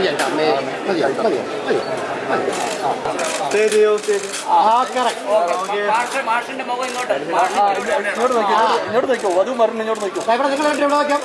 മതി എന്റെ അമ്മേ മതി മതി മതി മതി സ്റ്റേ ചെയ്യോ സ്റ്റേ ആ കറക്റ്റ് മാഷ് മാഷിന്റെ മുഖം ഇങ്ങോട്ട് ആ, ഇങ്ങോട്ട് നോക്കിയോ ഇങ്ങോട്ട് ഇങ്ങോട്ട് നോക്കിയോ വധു മരണം ഇങ്ങോട്ട് നോക്കിയോ ഇവിടെ നിങ്ങൾ ഇവിടെ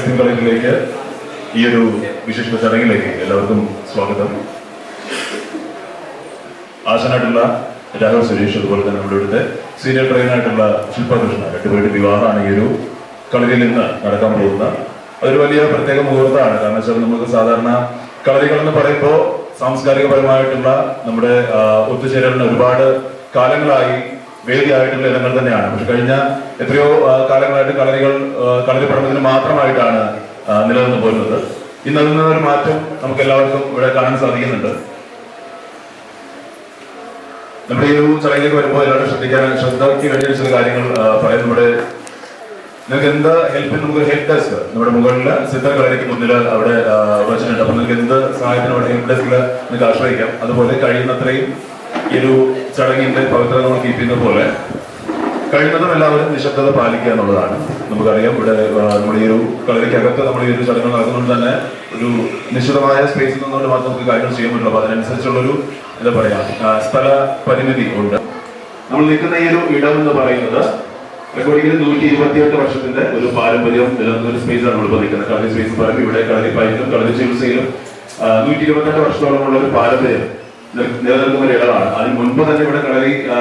അഗസ്ത്യൻ കോളേജിലേക്ക് ഈ ഒരു വിശേഷ ചടങ്ങിലേക്ക് എല്ലാവർക്കും സ്വാഗതം. ആശനായിട്ടുള്ള രാഘവ് സുരേഷ് അതുപോലെ തന്നെ നമ്മുടെ ഇവിടുത്തെ സീനിയർ ട്രെയിനായിട്ടുള്ള ശില്പകൃഷ്ണ രണ്ടുപേരുടെ വിവാഹമാണ് ഈ ഒരു കളരിയിൽ നിന്ന് നടക്കാൻ പോകുന്ന അതൊരു വലിയ പ്രത്യേക മുഹൂർത്തമാണ്. കാരണം വെച്ചാൽ നമുക്ക് സാധാരണ കളരികൾ എന്ന് പറയുമ്പോൾ സാംസ്കാരികപരമായിട്ടുള്ള നമ്മുടെ ഒത്തുചേരലിന് ഒരുപാട് കാലങ്ങളായി വേദിയായിട്ടുള്ള ഇടങ്ങൾ തന്നെയാണ്. പക്ഷെ കഴിഞ്ഞ എത്രയോ കാലങ്ങളായിട്ട് കളരികൾ കളരി പഠനത്തിന് മാത്രമായിട്ടാണ് നിലനിന്ന് പോരുന്നത്. ഇന്ന് അതിൽ നിന്നൊരു മാറ്റം നമുക്ക് എല്ലാവർക്കും ഇവിടെ കാണാൻ സാധിക്കുന്നുണ്ട്. നമ്മുടെ ഈ ഒരു ചടങ്ങിലേക്ക് വരുമ്പോൾ എല്ലാവരും ശ്രദ്ധിക്കാൻ ശ്രദ്ധയ്ക്ക് കഴിഞ്ഞ ചില കാര്യങ്ങൾ പറയുന്നു പറയാം നമ്മുടെ നിങ്ങൾക്ക് എന്ത് ഹെൽപ്പ് നമുക്ക് ഹെൽപ്പ് ഡെസ്ക് നമ്മുടെ മുകളിൽ സിദ്ധ കളരിക്ക് മുന്നിൽ അവിടെ വെച്ചിട്ടുണ്ട്. അപ്പൊ നിങ്ങൾക്ക് എന്ത് സഹായത്തിനും ഹെൽപ്പ് ഡെസ്കിൽ നിങ്ങൾക്ക് ആശ്രയിക്കാം. അതുപോലെ കഴിയുന്നത്രയും ഈ ഒരു ചടങ്ങിന്റെ പവിത്രത നമ്മൾ കീപ്പ് ചെയ്യുന്ന പോലെ കഴിയുന്നതും എല്ലാവരും നിശബ്ദത പാലിക്കുക എന്നുള്ളതാണ്. നമുക്കറിയാം ഇവിടെ നമ്മുടെ ഈ ഒരു കളരിക്കകത്ത് നമ്മൾ ഈ ഒരു ചടങ്ങ് നടക്കുന്നുണ്ട് തന്നെ ഒരു നിശ്ചിതമായ സ്പേസിൽ നിന്നുകൊണ്ട് മാത്രം നമുക്ക് കാര്യങ്ങൾ ചെയ്യാൻ പറ്റുള്ളൂ. അപ്പൊ അതിനനുസരിച്ചുള്ളൊരു എന്താ പറയാ സ്ഥല പരിമിതി ഉണ്ട്. നമ്മൾ നിൽക്കുന്ന ഈ ഒരു ഇടം എന്ന് പറയുന്നത് റെക്കോർഡിംഗിൽ നൂറ്റി ഇരുപത്തിയെട്ട് വർഷത്തിന്റെ ഒരു പാരമ്പര്യം നിലനിന്ന ഒരു സ്പേസാണ് നമ്മൾ ഇപ്പോൾ നിൽക്കുന്നത്. കളരി സ്പേസ് പറയുമ്പോൾ ഇവിടെ കളരി പയറ്റിലും കളരി ചികിത്സയിലും നൂറ്റി ഇരുപത്തെട്ട് വർഷത്തോളമുള്ള ഒരു പാരമ്പര്യം നിലനിൽക്കുന്ന ഒരു ഇടമാണ് അതിന് മുൻപ് തന്നെ ഇവിടെ കളരി ആ,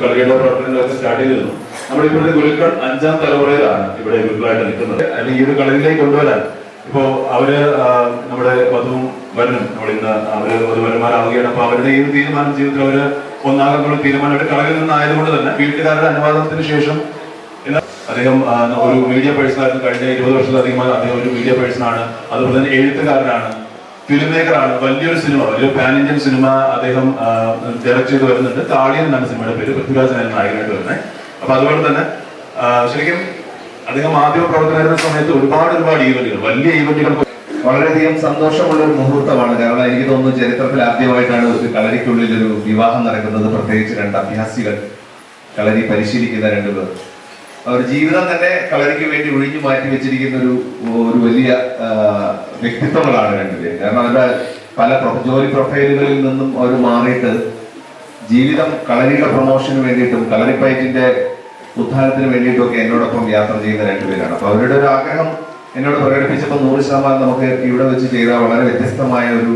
കളരിയുടെ പ്രവർത്തനങ്ങളൊക്കെ സ്റ്റാർട്ട് ചെയ്തിരുന്നു. നമ്മുടെ ഇപ്പോഴത്തെ ഗുരുക്കൾ അഞ്ചാം തലമുറയിലാണ് ഇവിടെ ഗുരുക്കളായിട്ട് നിൽക്കുന്നത്. അല്ലെങ്കിൽ ഈ ഒരു കളരിയിലേക്ക് കൊണ്ടുവരാൻ. ഇപ്പോ അവർ നമ്മുടെ വധുവും വരനും നമ്മൾ ഇന്ന് അവർ വധുവരന്മാരാവുകയാണ്. അപ്പൊ അവരുടെ ഈ ഒരു തീരുമാനം ജീവിതത്തിൽ അവർ ഒന്നാകുന്നുള്ള തീരുമാനം ഇവിടെ കളരിൽ നിന്നായതുകൊണ്ട് തന്നെ വീട്ടുകാരുടെ അനുവാദത്തിന് ശേഷം അദ്ദേഹം ഒരു മീഡിയ പേഴ്സൺ ആയിരുന്നു. കഴിഞ്ഞ ഇരുപത് വർഷത്തിലധികമായി അദ്ദേഹം ഒരു മീഡിയ പേഴ്സൺ ആണ്. അതുപോലെ തന്നെ എഴുത്തുകാരനാണ്. ഫിലിം മേക്കറാണ് വലിയൊരു സിനിമ വലിയൊരു പാൻ ഇന്ത്യൻ സിനിമ അദ്ദേഹം ഡയറക്ട് ചെയ്ത് വരുന്നുണ്ട്. താളിയൻ എന്നാണ് സിനിമയുടെ പേര്. പൃഥ്വിരാജ് എന്ന നായകനായിട്ട് വരുന്നത്. അപ്പൊ അതുപോലെ തന്നെ ശരിക്കും അദ്ദേഹം മാധ്യമ പ്രവർത്തനായിരുന്ന സമയത്ത് ഒരുപാട് ഒരുപാട് ഈവന്റുകൾ വലിയ ഈവന്റുകൾ വളരെയധികം സന്തോഷമുള്ള ഒരു മുഹൂർത്തമാണ്. കാരണം എനിക്ക് തോന്നുന്നു ചരിത്രത്തിൽ ആദ്യമായിട്ടാണ് ഒരു കളരിക്കുള്ളിൽ ഒരു വിവാഹം നടക്കുന്നത്. പ്രത്യേകിച്ച് രണ്ട് അഭ്യാസികൾ കളരി പരിശീലിക്കുന്ന രണ്ടുപേർ അവർ ജീവിതം തന്നെ കളരിക്ക് വേണ്ടി ഒഴിഞ്ഞു മാറ്റി വെച്ചിരിക്കുന്ന ഒരു ഒരു വലിയ വ്യക്തിത്വങ്ങളാണ് രണ്ടുപേരും. കാരണം അവരുടെ പല ജോലി പ്രൊഫൈലുകളിൽ നിന്നും അവർ മാറിയിട്ട് ജീവിതം കളരിയുടെ പ്രൊമോഷന് വേണ്ടിയിട്ടും കളരിപ്പയറ്റിന്റെ ഉദ്ധാരത്തിന് വേണ്ടിയിട്ടും എന്നോടൊപ്പം യാത്ര ചെയ്യുന്ന രണ്ടുപേരാണ്. അപ്പൊ അവരുടെ ഒരു ആഗ്രഹം എന്നോട് പ്രകടിപ്പിച്ചപ്പോൾ നൂറ് ശതമാനം നമുക്ക് ഇവിടെ വെച്ച് ചെയ്ത വളരെ വ്യത്യസ്തമായ ഒരു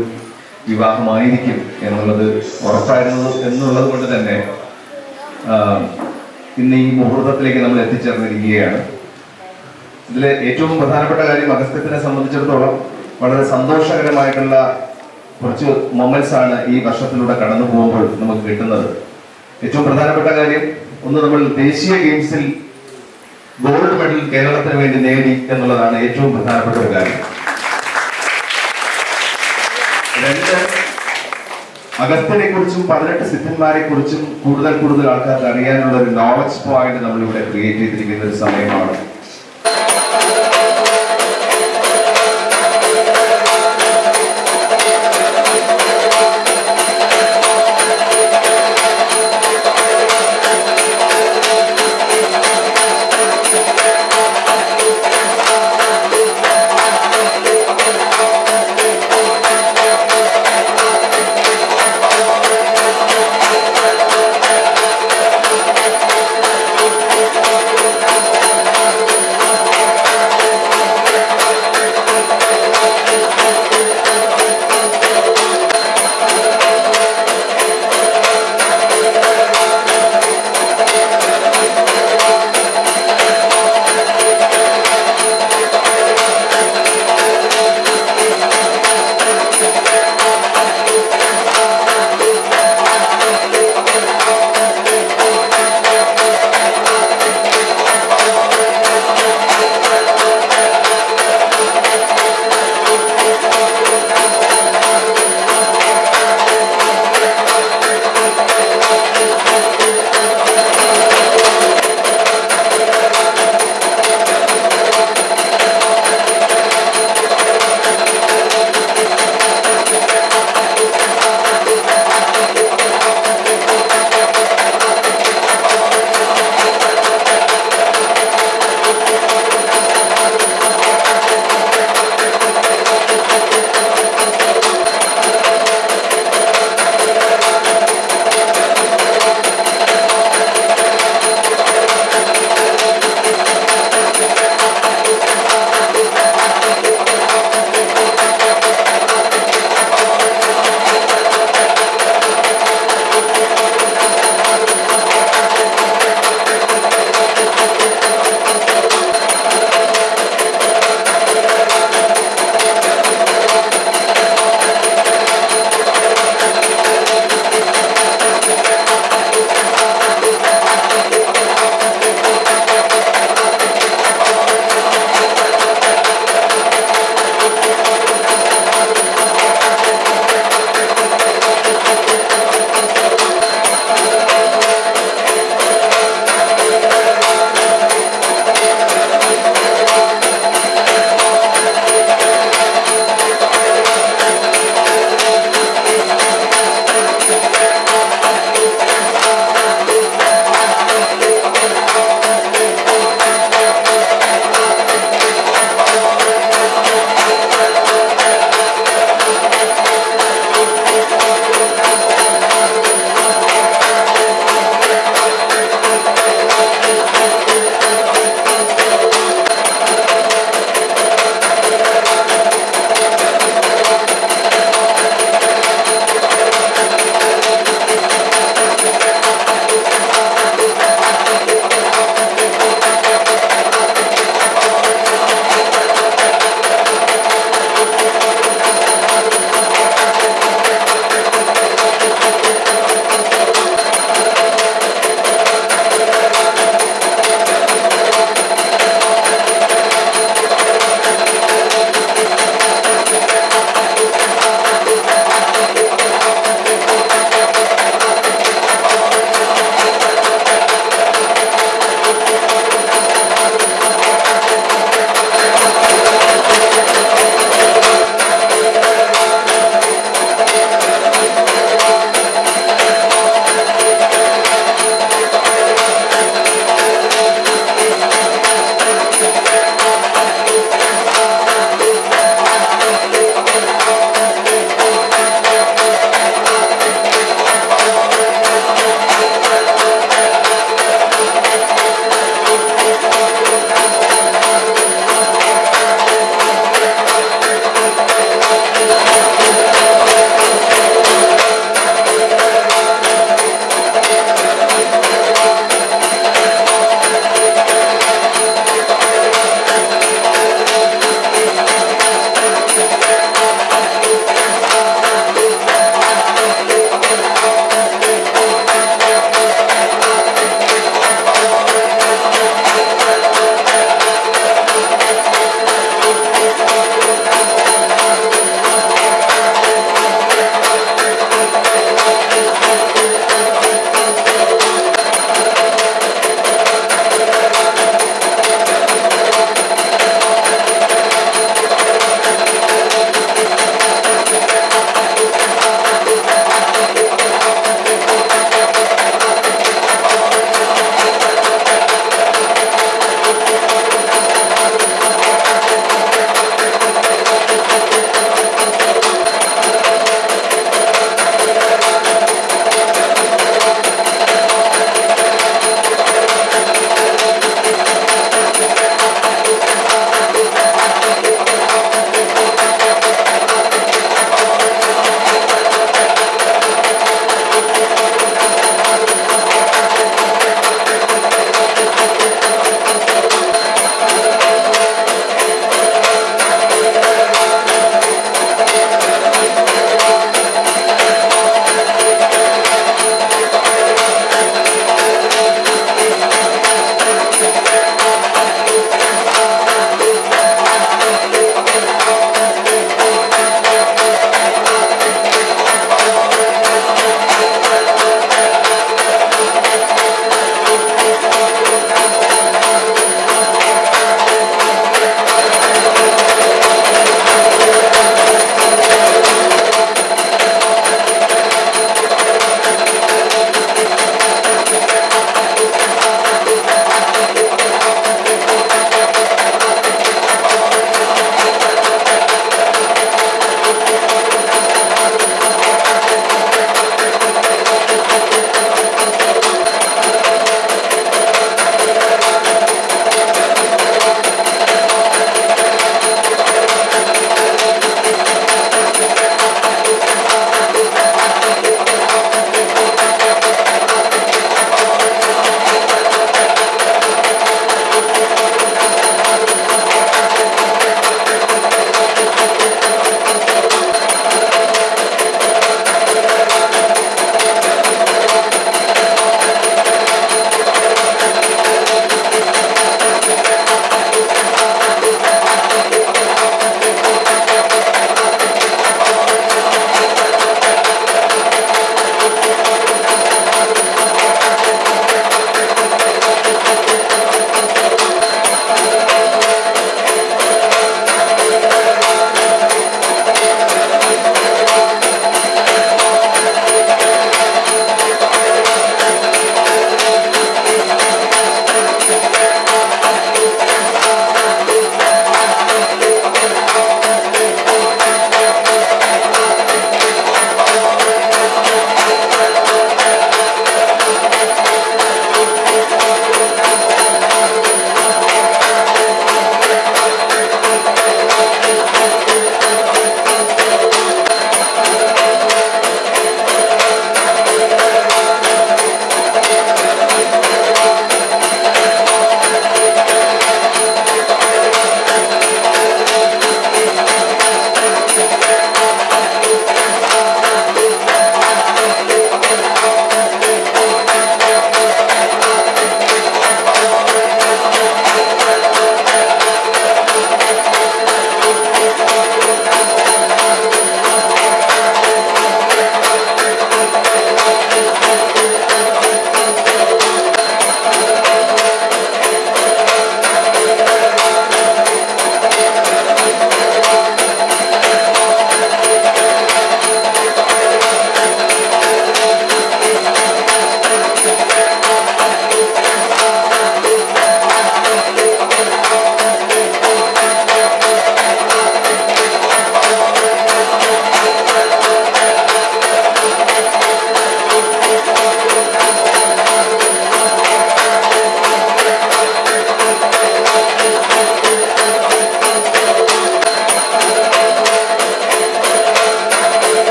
വിവാഹമായിരിക്കും എന്നുള്ളത് ഉറപ്പായിരുന്നു എന്നുള്ളത് കൊണ്ട് തന്നെ ഇന്ന് ഈ മുഹൂർത്തത്തിലേക്ക് നമ്മൾ എത്തിച്ചേർന്നിരിക്കുകയാണ്. ഇതിലെ ഏറ്റവും പ്രധാനപ്പെട്ട കാര്യം അഗസ്ത്യത്തിനെ സംബന്ധിച്ചിടത്തോളം വളരെ സന്തോഷകരമായിട്ടുള്ള കുറച്ച് മൊമെന്റ്സ് ആണ് ഈ വർഷത്തിലൂടെ കടന്നു പോകുമ്പോൾ നമുക്ക് കിട്ടുന്നത്. ഏറ്റവും പ്രധാനപ്പെട്ട കാര്യം ഒന്ന് നമ്മൾ ദേശീയ ഗെയിംസിൽ ഗോൾഡ് മെഡൽ കേരളത്തിന് വേണ്ടി നേടി എന്നുള്ളതാണ് ഏറ്റവും പ്രധാനപ്പെട്ട ഒരു കാര്യം. രണ്ട് അഗസ്ത്യനെ കുറിച്ചും പതിനെട്ട് സിദ്ധന്മാരെ കുറിച്ചും കൂടുതൽ കൂടുതൽ ആൾക്കാർക്ക് അറിയാനുള്ള ഒരു നോളജ് പോയിന്റ് നമ്മൾ ഇവിടെ ക്രിയേറ്റ് ചെയ്തിരിക്കുന്ന ഒരു സമയമാണ്.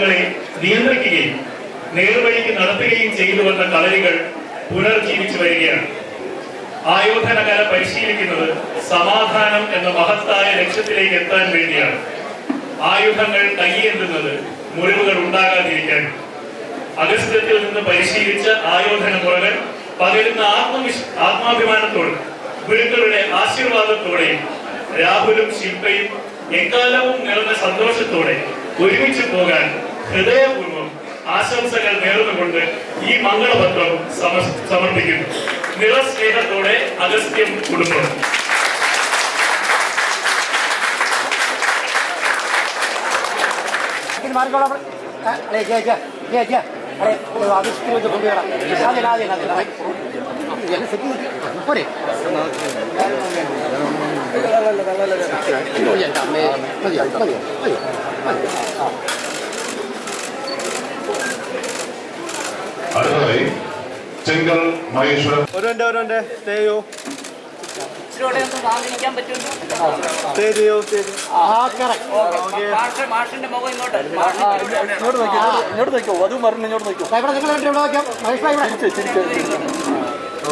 രംഗങ്ങളെ നിയന്ത്രിക്കുകയും നേർവഴിക്ക് നടത്തുകയും ചെയ്തു വന്ന കളരികൾ പുനർജീവിച്ചു വരികയാണ്. ആയോധന കല പരിശീലിക്കുന്നത് സമാധാനം എന്ന മഹത്തായ ലക്ഷ്യത്തിലേക്ക് എത്താൻ വേണ്ടിയാണ്. ആയുധങ്ങൾ കൈയേന്തുന്നത് മുറിവുകൾ ഉണ്ടാകാതിരിക്കാൻ. അഗസ്ത്യത്തിൽ നിന്ന് പരിശീലിച്ച ആയോധന മുറകൾ പകരുന്ന ആത്മവിശ് ആത്മാഭിമാനത്തോടും ഗുരുക്കളുടെ ആശീർവാദത്തോടെയും രാഹുലും ശില്പയും എക്കാലവും നിറഞ്ഞ സന്തോഷത്തോടെ ഒരുമിച്ച് പോകാൻ ഹൃദയപൂർവം ആശംസകൾ നേർന്നുകൊണ്ട് ഈ മംഗളപത്രം സമർപ്പിക്കുന്നു. നിറസ്നേഹത്തോടെ അഗസ്ത്യം കുടുംബം. ഇനി മാറിക്കോളാം അവിടെ. ആ, അല്ലേ, ജെ,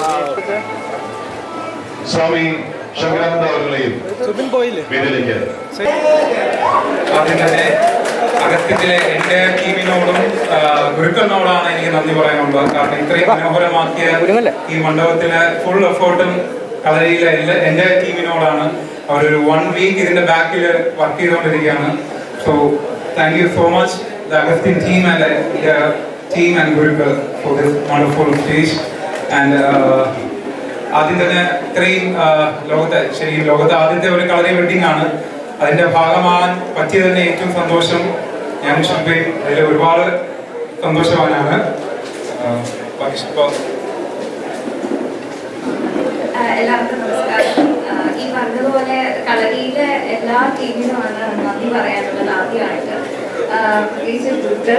ഇങ്ങോട്ട് സ്വാമി ശങ്കരാനന്ദ അവരുടെയും സുബിൻ പോയില്ലേ? അഗസ്ത്യത്തിലെ എന്റെ ടീമിനോടും ഗുരുക്കളിനോടാണ് എനിക്ക് നന്ദി പറയാനുള്ളത്. കാരണം ഇത്രയും മനോഹരമാക്കിയ ഈ മണ്ഡപത്തിലെ ഫുൾ എഫേർട്ടും കളരിയിലെ എല്ലാ എന്റെ ടീമിനോടാണ് അവരൊരു വൺ വീക്ക് ഇതിന്റെ ബാക്കിൽ വർക്ക് ചെയ്തുകൊണ്ടിരിക്കുകയാണ്. So thank you so much the Agasthyan team and team and Gurukkal for this wonderful stage and ആദ്യം തന്നെ ഇത്രയും ലോകത്തെ ശരി ലോകത്തെ ആദ്യത്തെ ഒരു കളറി വെഡിങ് ആണ്. അതിന്റെ ഭാഗമാകാൻ പറ്റിയ തന്നെ ഏറ്റവും സന്തോഷം ഞാൻ ശില്പയും അതിൽ ഒരുപാട് സന്തോഷവാനാണ്. എല്ലാവർക്കും നമസ്കാരം. ഈ പറഞ്ഞതുപോലെ കളരിയിലെ എല്ലാ ടീമിനുമാണ് നന്ദി പറയാനുള്ളത് ആദ്യമായിട്ട്. പ്രത്യേകിച്ച്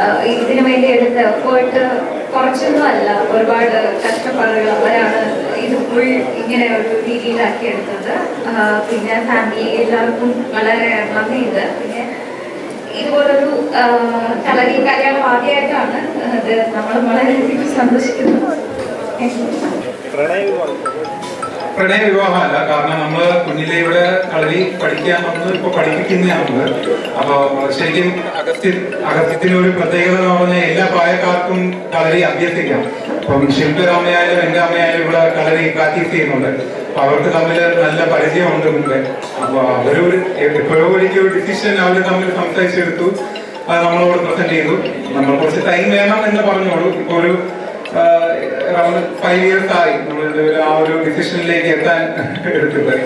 ആ, ഇതിനു വേണ്ടി എടുത്ത എഫേർട്ട് കുറച്ചൊന്നും അല്ല. ഒരുപാട് കഷ്ടപ്പാടുകൾ അവരാണ് ഇത് ഫുൾ ഇങ്ങനെ ഒരു രീതിയിലാക്കി എടുത്തത് പിന്നെ ഫാമിലി എല്ലാവർക്കും വളരെ നന്ദിയുണ്ട്. പിന്നെ ഇതുപോലൊരു കളരി കല്യാണം ആദ്യമായിട്ടാണ് നമ്മൾ വളരെയധികം സന്തോഷിക്കുന്നത്. പ്രണയ വിവാഹമല്ല കാരണം നമ്മൾ കുഞ്ഞിലെ ഇവിടെ കളരി പഠിക്കാൻ വന്ന് ഇപ്പൊ പഠിപ്പിക്കുന്നതാണ്. അപ്പൊ ശരിക്കും അഗസ്ത്യ അഗസ്ത്യത്തിന് ഒരു പ്രത്യേകത എന്ന് പറഞ്ഞാൽ എല്ലാ പ്രായക്കാർക്കും കളരി അഭ്യസിക്കാം അപ്പം ശില്പരാമയായാലും എന്റെ അമ്മയായാലും ഇവിടെ കളരി പ്രാക്ടീസ് ചെയ്യുന്നുണ്ട്. അപ്പൊ അവർക്ക് തമ്മിൽ നല്ല പരിചയമുണ്ട് മുമ്പേ. അപ്പൊ അവരൊരു എപ്പോഴും ഒരു ഡിസിഷൻ അവർ തമ്മിൽ സംസാരിച്ചെടുത്തു. അത് നമ്മളോട് പ്രസന്റ് ചെയ്തു. നമ്മൾ കുറച്ച് ടൈം വേണം എന്ന് പറഞ്ഞോളൂ. ഇപ്പൊ ഒരു അറൗണ്ട് ഫൈവ് ഇയേഴ്സ് ആയി. ഒരു ആ ഒരു ഡിസിഷനിലേക്ക് എത്താൻ എടുത്തിട്ട്